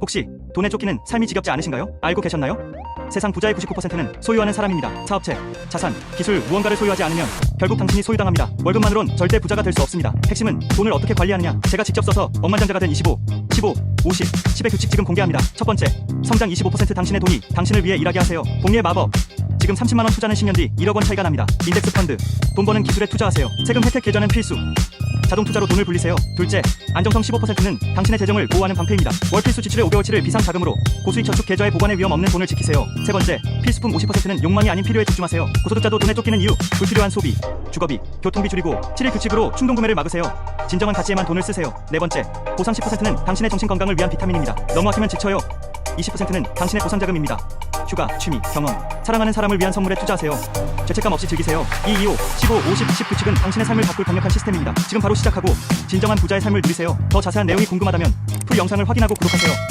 혹시 돈에 쫓기는 삶이 지겹지 않으신가요? 알고 계셨나요? 세상 부자의 99%는 소유하는 사람입니다. 사업체, 자산, 기술, 무언가를 소유하지 않으면 결국 당신이 소유당합니다. 월급만으론 절대 부자가 될 수 없습니다. 핵심은 돈을 어떻게 관리하느냐. 제가 직접 써서 억만장자가 된 25, 15, 50, 10의 규칙 지금 공개합니다. 첫 번째, 성장 25% 당신의 돈이 당신을 위해 일하게 하세요. 복리의 마법. 지금 30만 원 투자는 10년 뒤 1억 원 차이가 납니다. 인덱스 펀드. 돈 버는 기술에 투자하세요. 세금 혜택 계좌는 필수. 자동 투자로 돈을 불리세요. 둘째, 안정성 15%는 당신의 재정을 보호하는 방패입니다. 월 필수 지출의 5개월치를 비상 자금으로 고수익 저축 계좌의 보관의 위험 없는 돈을 지키세요. 세 번째, 필수품 50%는 욕망이 아닌 필요에 집중하세요. 고소득자도 돈에 쫓기는 이유, 불필요한 소비, 주거비, 교통비 줄이고 7일 규칙으로 충동 구매를 막으세요. 진정한 가치에만 돈을 쓰세요. 네 번째, 보상 10%는 당신의 정신 건강을 위한 비타민입니다. 너무 아끼면 지쳐요. 20%는 당신의 보상 자금입니다. 휴가, 취미, 경험, 사랑하는 사람을 위한 선물에 투자하세요. 죄책감 없이 즐기세요. 2, 2, 5, 15, 50, 10 규칙은 당신의 삶을 바꿀 강력한 시스템입니다. 지금 바로 시작하고 진정한 부자의 삶을 누리세요. 더 자세한 내용이 궁금하다면 풀 영상을 확인하고 구독하세요.